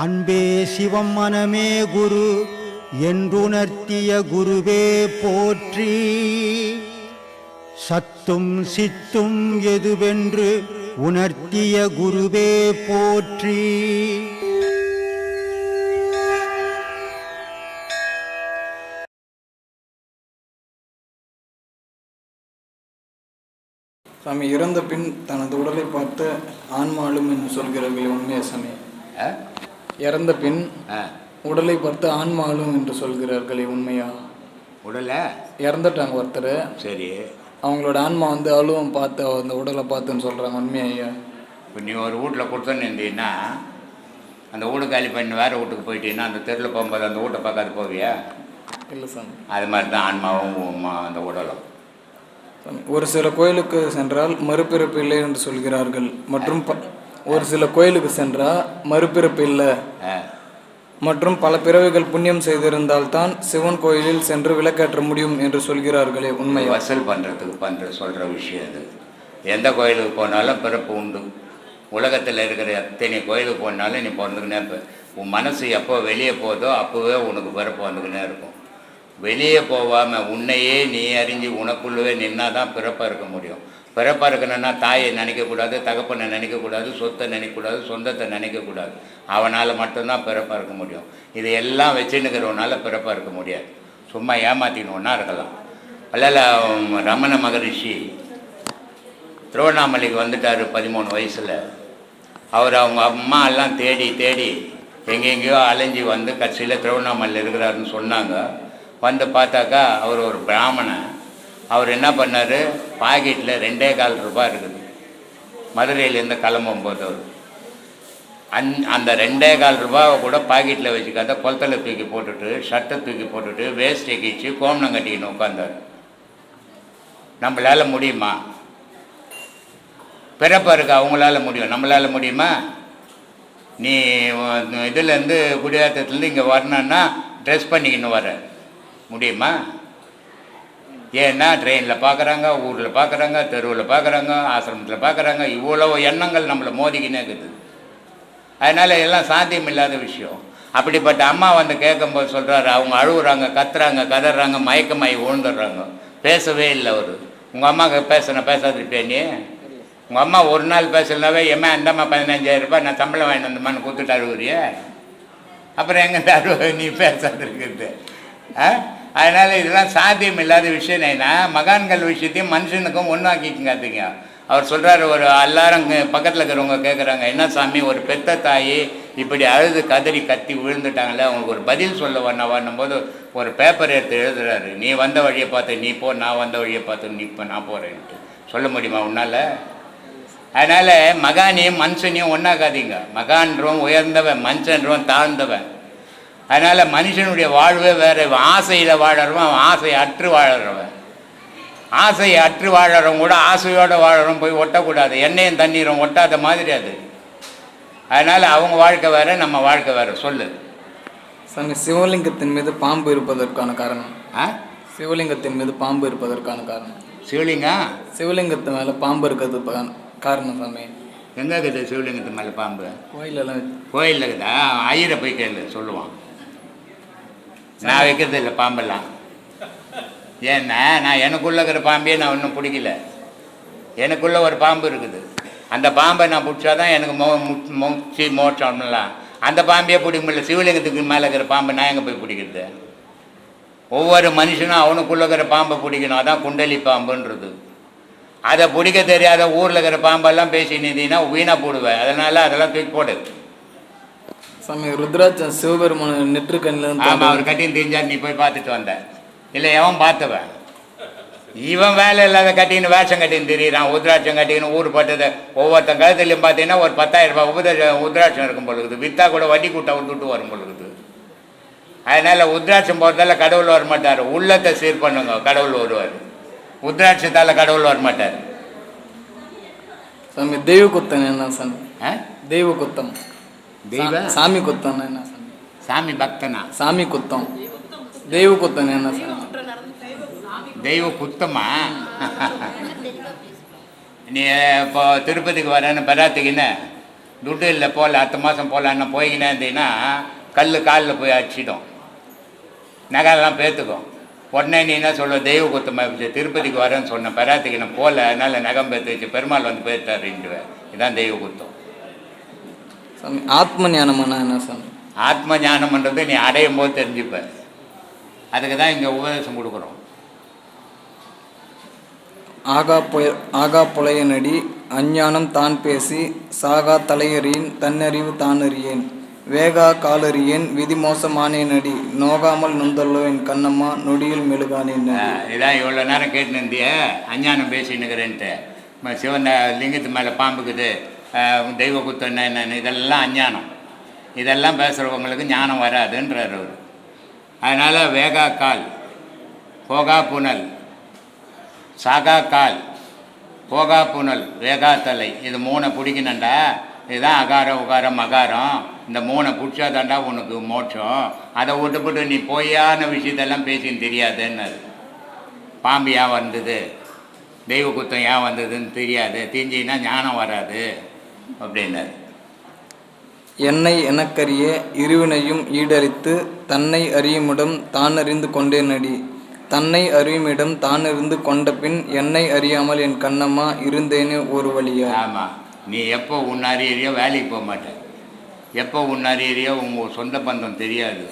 அன்பே சிவம் மனமே குரு என்றுணர்த்திய குருவே போற்றி. சத்தும் சித்தும் எதுவென்று உணர்த்திய குருவே போற்றி. சாமி இறந்த பின் தனது உடலை பார்த்து ஆன்மாளும் என்று சொல்கிறார்கள் உண்மையா சாமி? இறந்த பின். உடலை பார்த்து ஆன்மாளும் என்று சொல்கிறார்களே உண்மையா? உடல? இறந்துட்டாங்க ஒருத்தர். சரி. அவங்களோட ஆன்மா வந்து அழுவம் பார்த்து அந்த உடலை பார்த்துன்னு சொல்கிறாங்க உண்மையா ஐயா? இப்போ நீ ஒரு வீட்டில் கொடுத்தோன்னு இருந்தீங்கன்னா அந்த வீடு காலி பண்ணி வேறு வீட்டுக்கு போயிட்டீங்கன்னா அந்த தெருவில் போகும்போது அந்த வீட்டை பார்க்காது போவியா? இல்லை சாமி. அது மாதிரி தான் ஆன்மாவும் அந்த உடலும். ஒரு சில கோயிலுக்கு சென்றால் மறுபிறப்பு இல்லை என்று சொல்கிறார்கள் மற்றும் ப- ஒரு சில கோயிலுக்கு சென்றால் மறுபிறப்பு இல்லை. மற்றும் பல பிறவிகள் புண்ணியம் செய்திருந்தால்தான் சிவன் கோயிலில் சென்று விளக்கேற்ற முடியும் என்று சொல்கிறார்களே உண்மையா? வசூல் பண்ணுறதுக்கு பண்ணுற சொல்கிற விஷயம் அது. எந்த கோயிலுக்கு போனாலும் பிறப்பு உண்டு. உலகத்தில் இருக்கிற எத்தனை கோயிலுக்கு போனாலும் நீ பிறந்துக்கினே இருப்ப. உன் மனசு எப்போ வெளியே போதோ அப்போவே உனக்கு பிறப்பு வந்துக்கினே இருக்கும். வெளியே போகாமல் உன்னையே நீ அறிஞ்சு உனக்குள்ளவே நின்னா தான் பிறப்பாக இருக்க முடியும். பிறப்பாக இருக்கணும்னா தாயை நினைக்கக்கூடாது தகப்பனை நினைக்கக்கூடாது சொத்தை நினைக்கக்கூடாது சொந்தத்தை நினைக்கக்கூடாது. அவனால் மட்டும்தான் பிறப்பாக இருக்க முடியும். இது எல்லாம் வச்சுன்னுக்கிறவனால பிறப்பாக இருக்க முடியாது. சும்மா ஏமாத்தினோன்னா இருக்கலாம். அல்லல ரமண மகரிஷி திருவண்ணாமலைக்கு வந்துட்டார் பதிமூணு வயசில். அவர் அவங்க அம்மா எல்லாம் தேடி தேடி எங்கெங்கேயோ அலைஞ்சி வந்து கட்சியில் திருவண்ணாமலையில் இருக்கிறாருன்னு சொன்னாங்க. வந்து பார்த்தாக்கா அவர் ஒரு பிராமணன். அவர் என்ன பண்ணார்? பாக்கெட்டில் ரெண்டே கால் ரூபாய் இருக்குது. மதுரையிலேருந்து கிளம்பும்போது அவர். அந் அந்த ரெண்டே கால் ரூபாவை கூட பாக்கெட்டில் வச்சுக்காத குளத்தில் தூக்கி போட்டுட்டு ஷர்ட்டை தூக்கி போட்டுட்டு வேஸ்ட்டை கீச்சு கோமணம் கட்டிக்கின்னு உட்காந்தார் நம்மளால் முடியுமா? பிறப்பாக இருக்கு அவங்களால முடியும். நம்மளால் முடியுமா? நீ இதுலேருந்து குடியாத்தத்துலேருந்து இங்கே வரணுன்னா ட்ரெஸ் பண்ணிக்கின்னு வர. முடியுமா? ஏன்னா ட்ரெயினில் பார்க்குறாங்க ஊரில் பார்க்குறாங்க தெருவில் பார்க்குறாங்க ஆசிரமத்தில் பார்க்குறாங்க இவ்வளோ எண்ணங்கள் நம்மளை மோதிக்கினே இருக்குது. அதனால் எல்லாம் சாத்தியம் இல்லாத விஷயம். அப்படிப்பட்ட அம்மா வந்து கேட்கும்போது சொல்கிறாரு அவங்க அழுகுறாங்க கத்துறாங்க கதறாங்க மயக்கமாயி விழுந்துடுறாங்க. பேசவே இல்லை அவர். உங்கள் அம்மாவுக்கு பேசுன பேசாதிருப்பே நீ? உங்கள் அம்மா ஒரு நாள் பேசலனாவே எம்மா இந்தம்மா பதினஞ்சாயிரம் ரூபாய் நான் சம்பளம் வாங்கிட்டு வந்தம்மான்னு கொடுத்துட்டு அழுகுறியே? அப்புறம் எங்கே அழுவ நீ பேசாது இருக்குது ஆ? அதனால் இதெல்லாம் சாத்தியம் இல்லாத விஷயம் என்னன்னா மகான்கள் விஷயத்தையும் மனுஷனுக்கும் ஒன்றாக்கிக்காதீங்க அவர் சொல்கிறாரு ஒரு எல்லாரும் பக்கத்தில் இருக்கிறவங்க கேட்குறாங்க என்ன சாமி ஒரு பெத்த தாய் இப்படி அழுது கதறி கத்தி விழுந்துட்டாங்களே அவங்களுக்கு ஒரு பதில் சொல்ல வரணும் போது ஒரு பேப்பர் எடுத்து எழுதுறாரு. நீ வந்த வழியை பார்த்து நீ போ நான் வந்த வழியை பார்த்து நீ இப்போ நான் போகிறேன்ட்டு சொல்ல முடியுமா உன்னால்? அதனால் மகானையும் மனுஷனையும் ஒன்றாக்காதீங்க மகான்றவன் உயர்ந்தவன் மனுஷன்றவன் தாழ்ந்தவன். அதனால் மனுஷனுடைய வாழ்வே வேறு ஆசையில் வாழறவன் அவன் ஆசையை அற்று வாழறவன். ஆசையை அற்று வாழறவன் கூட ஆசையோடு வாழறவன் போய் ஒட்டக்கூடாது. எண்ணெயும் தண்ணீரும் ஒட்டாத மாதிரி அது. அதனால் அவங்க வாழ்க்கை வேறு நம்ம வாழ்க்கை வேறு. சொல்லு. சாமி சிவலிங்கத்தின் மீது பாம்பு இருப்பதற்கான காரணம். ஆ? சிவலிங்கத்தின் மீது பாம்பு இருப்பதற்கான காரணம். சிவலிங்கா? சிவலிங்கத்து மேலே பாம்பு இருக்கிறது காரணம் சாமி. எங்கே இருக்குது சிவலிங்கத்து மேலே பாம்பு? கோயிலெல்லாம் கோயிலில் இருக்குதா? ஐயரை போய் கேளு சொல்லுவான். நான் வைக்கிறது இல்லை பாம்பெல்லாம். ஏன்னா நான் எனக்குள்ளே இருக்கிற பாம்பே நான் இன்னும் பிடிக்கல. எனக்குள்ளே ஒரு பாம்பு இருக்குது. அந்த பாம்பை நான் பிடிச்சாதான் எனக்கு மோ மு- மோட்சம்லாம் அந்த பாம்பே பிடிக்க முடியல. சிவலிங்கத்துக்கு மேலே இருக்கிற பாம்பை நான் எங்கே போய் பிடிக்கிறது? ஒவ்வொரு மனுஷனும் அவனுக்குள்ளே இருக்கிற பாம்பை பிடிக்கணும். அதான் குண்டலி பாம்புன்றது. அதை பிடிக்க தெரியாத ஊரில் இருக்கிற பாம்பெல்லாம் பேசி நிதினா வீணாக போடுவேன் அதனால் அதெல்லாம் தூக்கி போடு. சாமி ருத்ராட்சம் சிவபெருமான நெற்றுக்கண்ணில் ஆமாம் அவர் கட்டின்னு தெரிஞ்சார் நீ போய் பார்த்துட்டு வந்த. இல்லை எவன் பார்த்தவன்? இவன் வேலை இல்லாத கட்டின்னு வேஷம் கட்டின்னு திரியிறான். உத்ராட்சம் கட்டின்னு ஊர் பட்டதை ஒவ்வொருத்தன் கழுத்துலையும் பார்த்தீங்கன்னா ஒரு பத்தாயிரம் ரூபாய் உபத உத்ராட்சம் இருக்கும் பொழுது. வித்தா கூட வட்டி கூட்ட விட்டுட்டு வரும் பொழுது. அதனால் உத்ராட்சம் போகிறதால கடவுள் வர மாட்டார். உள்ளத்தை சீர் பண்ணுங்க கடவுள் வருவார் உத்ராட்சத்தால் கடவுள் வர மாட்டார். சாமி தெய்வ குத்தம் என்ன சாமி? தெய்வ குத்தம். தெய்வ? சாமி குத்தம் என்ன சாமி? பக்தனா? சாமி குத்தம். தெய்வ குத்தம் என்ன தெய்வ குத்தமா? நீ இப்போ திருப்பதிக்கு வரேன்னு பெறாத்துக்குன்னு துட்டு இல்லை போகல அடுத்த மாதம் போகலான்னு போய்கினே இருந்தீங்கன்னா கல் காலில் போய் அடிச்சிடும். நகையெல்லாம் பேத்துக்கும் உடனே நீ என்ன சொல்ல தெய்வ குத்தமா? திருப்பதிக்கு வரேன்னு சொன்னேன் பெறாத்துக்கு நான் போகல அதனால நகம் பேத்து வச்சு பெருமாள் வந்து பேத்தாருன்டுவேன் இதான் தெய்வ குத்தம். சாமி ஆத்ம ஞானம்னா என்ன சாமி? ஆத்ம ஞானம்ன்றது நீ அடையும் போது தெரிஞ்சுப்ப. அதுக்கு தான் இங்கே உபதேசம் கொடுக்குறோம். ஆகா புய ஆகா புலையனடி அஞ்ஞானம் தான் பேசி சாகா தலையறியேன் தன்னறிவு தான் அறியேன் வேகா காலறியேன் விதி மோசமானேனடி நோகாமல் நொந்தல்லோ என் கண்ணம்மா நொடியில் மெழுகானேன் இதான் இவ்வளோ நேரம் கேட்டு இருந்திய அஞ்ஞானம் பேசினுக்கிறேன்ட்டு ம, சிவன் லிங்கத்து மேலே பாம்புக்குது. தெய்வ குத்தம் என்னன்னு இதெல்லாம் அஞ்ஞானம். இதெல்லாம் பேசுகிறவங்களுக்கு ஞானம் வராதுன்றார் அவர். அதனால் வேகா கால் போகா புனல் சாகா கால் போகா புனல் வேகா தலை இது மூணை பிடிக்கணுண்டா இதுதான் அகாரம் உகாரம் மகாரம். இந்த மூணை பிடிச்சாதாண்டா உனக்கு மோட்சம். அதை விட்டுப்பட்டு நீ பொய்யான விஷயத்தெல்லாம் பேசின்னு தெரியாதுன்னாரு. பாம்பு ஏன் வந்தது? தெய்வ குத்தம் ஏன் வந்ததுன்னு தெரியாது. தெரிஞ்சின்னா ஞானம் வராது. அப்படின்னாரு. என்னை எனக்கறிய இருவினையும் ஈடறித்து தன்னை அறியுமிடம் தான் அறிந்து கொண்டேனடி தன்னை அறியுமிடம் தான் அறிந்து கொண்ட பின் என்னை அறியாமல் என் கண்ணம்மா இருந்தேனே ஒரு வழியா? ஆமாம் நீ எப்போ உன் அறியறியோ வேலைக்கு போக மாட்டே. எப்போ உன் அறியறியோ உங்கள் சொந்த பந்தம் தெரியாது.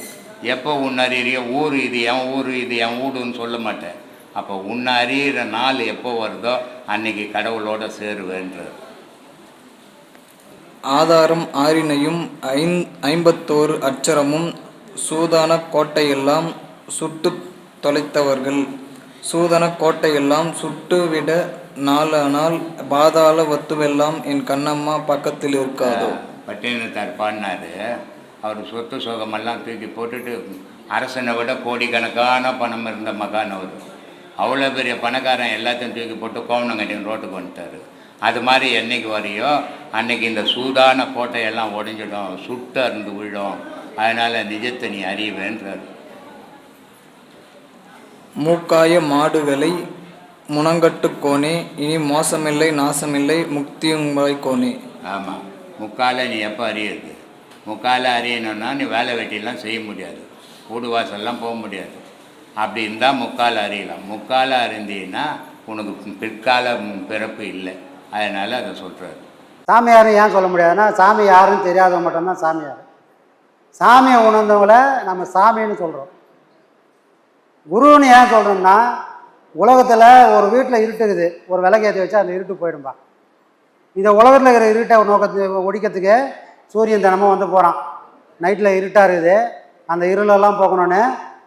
எப்போ உன் அறியறியோ ஊர் இது என் ஊர் இது என் வீடுன்னு சொல்ல மாட்டேன் அப்போ உன்னை அறியிற நாள் எப்போ வருதோ அன்னைக்கு கடவுளோட சேருவேன்றது. ஆதாரம் ஆறினையும் ஐந் ஐம்பத்தோரு அச்சரமும் சூதான கோட்டையெல்லாம் சுட்டு தொலைத்தவர்கள். சூதன கோட்டையெல்லாம் சுட்டுவிட நாளானால் பாதாள வத்துவெல்லாம் என் கண்ணம்மா பக்கத்தில் இருக்காதோ? பட்டினத்தார் பாடினாரு. அவர் சொத்து சோகமெல்லாம் தூக்கி போட்டுட்டு அரசனை விட கோடிக்கணக்கான பணம் இருந்த மகான் அவர். அவ்வளோ பெரிய பணக்காரன் எல்லாத்தையும் தூக்கி போட்டு கோவணம் கட்டின்னு ரோட்டுக்கு வந்துட்டார். அது மாதிரி என்னைக்கு வரையோ அன்னைக்கு இந்த சூதான கோட்டையெல்லாம் உடைஞ்சிடும் சுட்டு அருந்து விழும். அதனால் நிஜத்தை நீ அறிவேன்றார். மூக்காய மாடுகளை முனங்கட்டு கோனே இனி மோசமில்லை நாசமில்லை முக்தியுங்காய் கோனே. ஆமாம் முக்கால நீ எப்போ அறியுது முக்கால அறியணும்னா நீ வேலை வெட்டிலாம் செய்ய முடியாது. வீடு வாசல்லாம் போக முடியாது. அப்படி இருந்தால் முக்கால அறியலாம். முக்கால அறிந்தீன்னா உனக்கு பிற்கால பிறப்பு இல்லை. அதனால் அதை சொல்கிறார் சாமியாரும் ஏன் சொல்ல முடியாதுன்னா சாமி யாருன்னு தெரியாதவங்க மட்டும்தான் சாமியார். சாமியை உணர்ந்தவங்கள நம்ம சாமின்னு சொல்கிறோம் குருன்னு ஏன் சொல்கிறோம்னா உலகத்தில் ஒரு வீட்டில் இருட்டுக்குது ஒரு விளக்கேற்றி வச்சா அந்த இருட்டு போயிடும்பா. இந்த உலகத்தில் இருக்கிற இருட்டை நோக்கத்து ஒடிக்கிறதுக்கு சூரியன் தினமும் வந்து போகிறான் நைட்டில் இருட்டாக இருக்குது. அந்த இருளெல்லாம் போகணுன்னு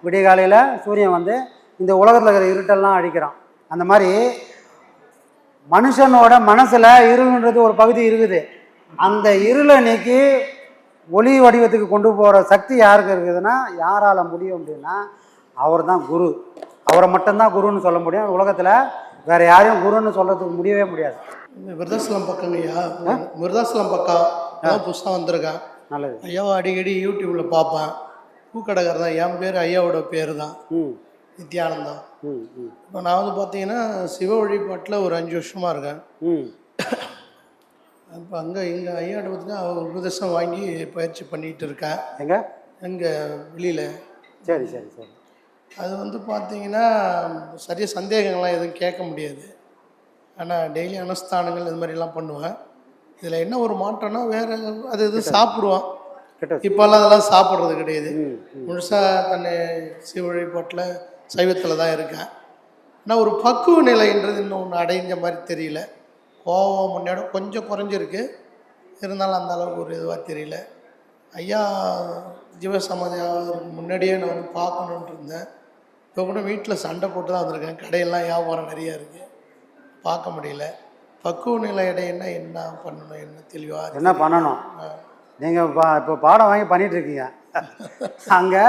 விடிய காலையில் சூரியன் வந்து இந்த உலகத்தில் இருக்கிற இருட்டெல்லாம் அழிக்கிறான். அந்த மாதிரி மனுஷனோட மனசில் இருள்ன்றது ஒரு பகுதி இருக்குது. அந்த இருளை நீக்கி ஒளி வடிவத்துக்கு கொண்டு போகிற சக்தி யாருக்கு இருக்குதுன்னா யாரால் முடியும் அப்படின்னா அவர் தான் குரு. அவரை மட்டும்தான் குருன்னு சொல்ல முடியும். உலகத்தில் வேறு யாரையும் குருன்னு சொல்கிறதுக்கு முடியவே முடியாது. விருதாசலம் பக்கங்கய்யா? விருதாசலம் பக்கம் புதுசாக வந்திருக்கேன் நல்லது. ஐயாவை அடிக்கடி யூடியூப்பில் பார்ப்பேன். பூக்கடைக்காரர் தான் என் பேர் ஐயாவோட பேர் தான் ம் இப்போ நான் வந்து பார்த்தீங்கன்னா சிவ வழிபாட்டில் ஒரு அஞ்சு வருஷமாக இருக்கேன். இப்போ அங்கே எங்கள் ஐயாட்ட பார்த்தீங்கன்னா அவர் உபதேசம் வாங்கி பயிற்சி பண்ணிகிட்டு இருக்கேன் எங்க? எங்கே வெளியில். சரி சரி சரி. அது வந்து பார்த்தீங்கன்னா சரியாக சந்தேகங்கள்லாம் எதுவும் கேட்க முடியாது. ஆனால் டெய்லி அனுஷ்டானங்கள் இது மாதிரிலாம் பண்ணுவேன். இதில் என்ன ஒரு மாற்றம்னா வேறு அது இது சாப்பிடுவான். இப்போல்லாம் அதெல்லாம் சாப்பிட்றது கிடையாது. முழுசாக தன்னை சிவ வழிபாட்டில் சைவத்தில் தான் இருக்கேன். ஆனால் ஒரு பக்குவ நிலைன்றது இன்னும் ஒன்று அடைஞ்ச மாதிரி தெரியல. கோபம் முன்னோட கொஞ்சம் குறைஞ்சிருக்கு. இருந்தாலும் அந்த அளவுக்கு ஒரு இதுவாக தெரியல. ஐயா ஜீவசமாதி ஆகிறதுக்கு முன்னாடியே நான் வந்து பார்க்கணுன்ட்டு இருந்தேன். இப்போ கூட வீட்டில் சண்டை போட்டு தான் வந்திருக்கேன். கடையெல்லாம் வியாபாரம் நிறையா இருக்குது பார்க்க முடியல. பக்குவ நிலை அடையன்னா என்ன பண்ணணும் என்ன தெளிவாக என்ன பண்ணணும்? நீங்கள் இப்போ பாடம் வாங்கி பண்ணிட்டு இருக்கீங்க. அங்கே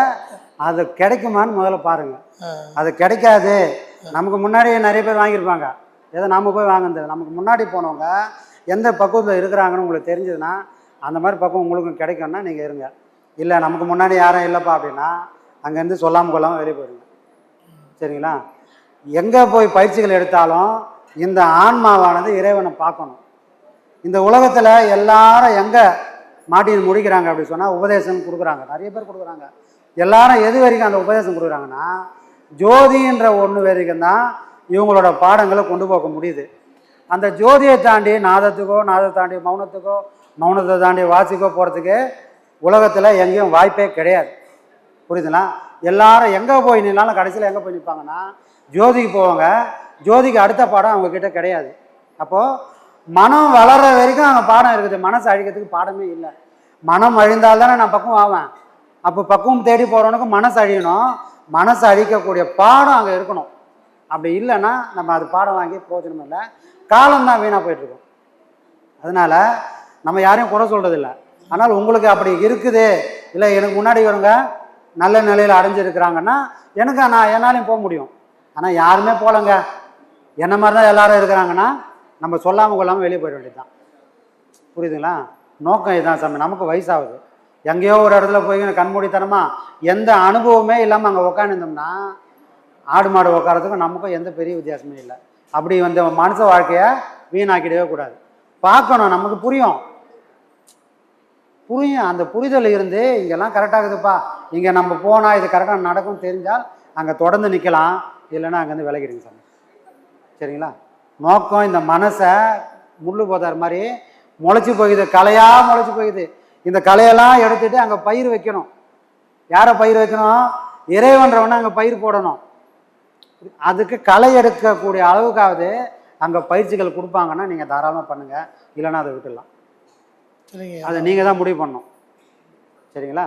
அது கிடைக்குமான்னு முதல்ல பாருங்கள் அது கிடைக்காது. நமக்கு முன்னாடியே நிறைய பேர் வாங்கியிருப்பாங்க. ஏதோ நம்ம போய் வாங்குறது நமக்கு முன்னாடி போனவங்க எந்த பக்குவத்தில் இருக்கிறாங்கன்னு உங்களுக்கு தெரிஞ்சதுன்னா அந்த மாதிரி பக்குவம் உங்களுக்கும் கிடைக்கும்னா நீங்கள் இருங்க. இல்லை நமக்கு முன்னாடி யாரும் இல்லைப்பா அப்படின்னா அங்கேருந்து சொல்லாமல் கொள்ளாமல் வெளியே போயிடுங்க சரிங்களா? எங்கே போய் பயிற்சிகள் எடுத்தாலும் இந்த ஆன்மாவானது இறைவனை பார்க்கணும். இந்த உலகத்தில் எல்லாரும் எங்கே மாட்டின்னு முடிக்கிறாங்க அப்படி சொன்னால் உபதேசம் கொடுக்குறாங்க. நிறைய பேர் கொடுக்குறாங்க. எல்லாரும் எது வரைக்கும் அந்த உபதேசம் கொடுக்குறாங்கன்னா ஜோதின்ற ஒன்று வரைக்கும் தான் இவங்களோட பாடங்களை கொண்டு போக முடியுது. அந்த ஜோதியை தாண்டி நாதத்துக்கோ நாதத்தை தாண்டி மௌனத்துக்கோ மௌனத்தை தாண்டி வாசிக்கோ போகிறதுக்கு உலகத்தில் எங்கேயும் வாய்ப்பே கிடையாது. புரியுதுங்களா? எல்லாரும் எங்கே போய் நின்னாலும் கடைசியில் எங்கே போய் நிற்பாங்கன்னா ஜோதிக்கு போவாங்க. ஜோதிக்கு அடுத்த பாடம் அவங்கக்கிட்ட கிடையாது. அப்போது மனம் வளர்ற வரைக்கும் அங்கே பாடம் இருக்குது. மனசு அழிக்கிறதுக்கு பாடமே இல்லை. மனம் அழிந்தால் தானே நான் பக்குவம் ஆவேன். அப்போ பக்குவம் தேடி போகிறவனுக்கு மனசு அழியணும். மனசு அழிக்கக்கூடிய பாடம் அங்கே இருக்கணும். அப்படி இல்லைன்னா நம்ம அது பாடம் வாங்கி பிரயோஜனம் இல்லை. காலம் தான் வீணாக போயிட்டுருக்கோம் அதனால் நம்ம யாரையும் குறை சொல்கிறது இல்லை. ஆனால் உங்களுக்கு அப்படி இருக்குது. இல்லை எனக்கு முன்னாடி இவங்க நல்ல நிலையில் அடைஞ்சிருக்கிறாங்கன்னா எனக்கு நான் என்னாலையும் போக முடியும். ஆனால் யாருமே போகலங்க. என்ன மாதிரி தான் எல்லாரும் இருக்கிறாங்கன்னா நம்ம சொல்லாமல் கொள்ளாமல் வெளியே போயிட வேண்டியது தான் புரியுதுங்களா? நோக்கம் இதுதான் சாமி நமக்கு வயசாகுது. எங்கேயோ ஒரு இடத்துல போய் கண்மூடித்தனமாக எந்த அனுபவமே இல்லாமல் அங்கே உக்காந்துருந்தோம்னா ஆடு மாடு உட்காரத்துக்கும் நமக்கும் எந்த பெரிய வித்தியாசமே இல்லை. அப்படி வந்து மனுஷ வாழ்க்கையை வீணாக்கிடவே கூடாது. பார்க்கணும் நமக்கு புரியும். புரியும் அந்த புரிதல் இருந்து இங்கெல்லாம் கரெக்டாகுதுப்பா இங்கே நம்ம போனால் இது கரெக்டாக நடக்கும் தெரிஞ்சால் அங்கே தொடர்ந்து நிற்கலாம் இல்லைன்னா அங்கேருந்து விலகிடுங்க சாமி. சரிங்களா? நோக்கம் இந்த மனசை முள்ளு போதார் மாதிரி முளைச்சி போகுது களையாக முளைச்சி போகுது. இந்த களையெல்லாம் எடுத்துட்டு அங்கே பயிர் வைக்கணும். யாரை பயிர் வைக்கணும்? இறைவன்றவனை அங்கே பயிர் போடணும். அதுக்கு களை எடுக்கக்கூடிய அளவுக்காவது அங்கே பயிற்சிகள் கொடுப்பாங்கன்னா நீங்கள் தாராளமாக பண்ணுங்கள் இல்லைன்னா அதை விட்டுடலாம். அதை நீங்கள் தான் முடிவு பண்ணணும். சரிங்களா?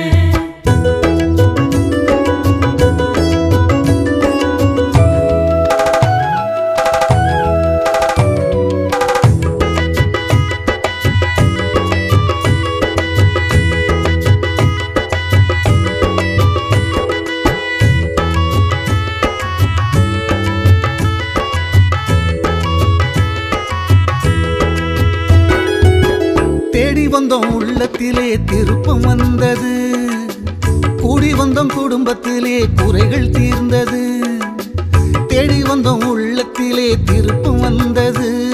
வந்தோம் உள்ளத்திலே திருப்பம் வந்தது.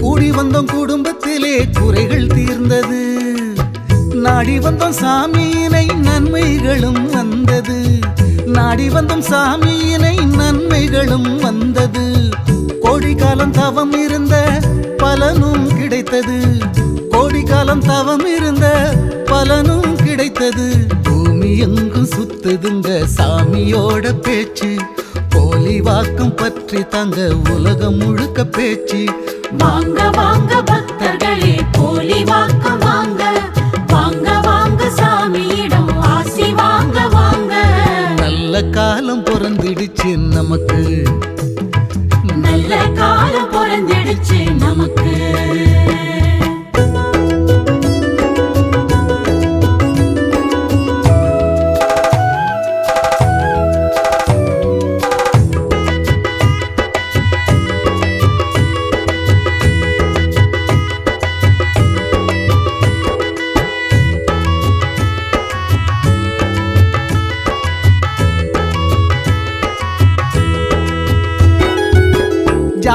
கூடி வந்தோம் குடும்பத்திலே குறைகள் தீர்ந்தது. நாடி வந்தோம் சாமியினை நன்மைகளும் வந்தது. நாடி வந்தோம் சாமியினை நன்மைகளும் வந்தது. கோடி காலம் தவம் இருந்த பலனும் கிடைத்தது. கோடி காலம் தவம் இருந்த பலனும் கிடைத்தது. பூமி எங்கும் சுத்துதுங்க சாமியோட பேச்சு. போலி வாக்கம் பற்றி தங்க உலகம் முழுக்க பேச்சு. வாங்க வாங்க பக்தர்களே போலி வாக்க வாங்க. வாங்க வாங்க சாமியிடம் ஆசி வாங்க வாங்க. நல்ல காலம் பிறந்திடுச்சு நமக்கு.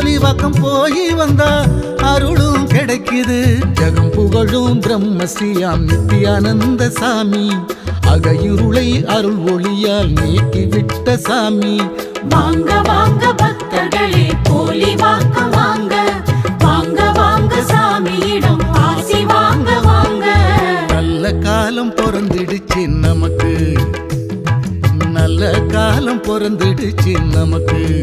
போலி விரிவாக்கம் போய் வந்தா அருளும் கிடைக்குது. ஜகம் புகழும் பிரம்மஸ்ரீயாம் நித்யானந்த சாமி. அகையுருளை அருள் ஒளியால் நீக்கி விட்ட சாமி. வாங்க வாங்க பக்தர்களே போலி வாக்க வாங்க. வாங்க வாங்க சாமியிடம் ஆசி வாங்க வாங்க. நல்ல காலம் பிறந்திடுச்சு நமக்கு. நல்ல காலம் பிறந்திடுச்சு நமக்கு.